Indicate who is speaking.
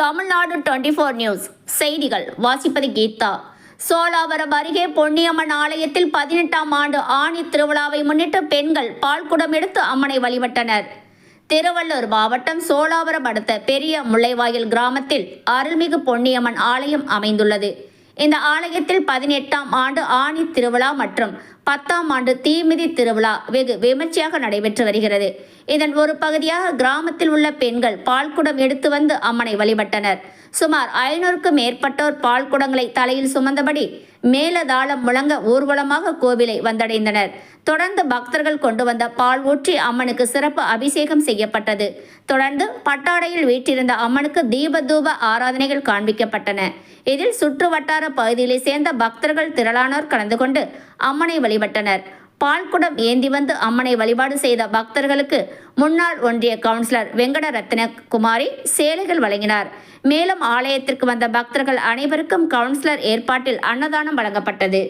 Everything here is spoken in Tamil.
Speaker 1: Tamil Nadu twenty four news. செய்திகள். வாசிப்பது கீதா. சோலாவரம் அருகே பொன்னியம்மன் ஆலயத்தில் பதினெட்டாம் ஆண்டு ஆணி திருவிழாவை முன்னிட்டு பெண்கள் பால்குடம் எடுத்து அம்மனை வழிபட்டனர். திருவள்ளூர் மாவட்டம் சோழாவரம் அடுத்த பெரிய முல்லைவாயில் கிராமத்தில் அருள்மிகு பொன்னியம்மன் ஆலயம் அமைந்துள்ளது. இந்த ஆலயத்தில் பதினெட்டாம் ஆண்டு ஆணி திருவிழா மற்றும் பத்தாம் ஆண்டு தீமிதி திருவிழா வெகு விமர்சையாக நடைபெற்று வருகிறது. இதன் ஒரு பகுதியாக கிராமத்தில் உள்ள பெண்கள் பால்குடம் எடுத்து வந்து அம்மனை வழிபட்டனர். சுமார் ஐநூறுக்கும் மேற்பட்டோர் பால்குடங்களை தலையில் சுமந்தபடி மேலதாளம் முழங்க ஊர்வலமாக கோவிலை வந்தடைந்தனர். தொடர்ந்து பக்தர்கள் கொண்டு வந்த பால் ஊற்றி அம்மனுக்கு சிறப்பு அபிஷேகம் செய்யப்பட்டது. தொடர்ந்து பட்டாடையில் வீற்றிருந்த அம்மனுக்கு தீபதூப ஆராதனைகள் காண்பிக்கப்பட்டன. இதில் சுற்று வட்டார பகுதிகளை சேர்ந்த பக்தர்கள் திரளானோர் கலந்து கொண்டு அம்மனை வழிபட்டனர். பால்குடம் ஏந்தி வந்து அம்மனை வழிபாடு செய்த பக்தர்களுக்கு முன்னாள் ஒன்றிய கவுன்சிலர் வெங்கடரத்ன குமாரி சேலைகள் வழங்கினார். மேலும் ஆலயத்திற்கு வந்த பக்தர்கள் அனைவருக்கும் கவுன்சிலர் ஏற்பாட்டில் அன்னதானம் வழங்கப்பட்டது.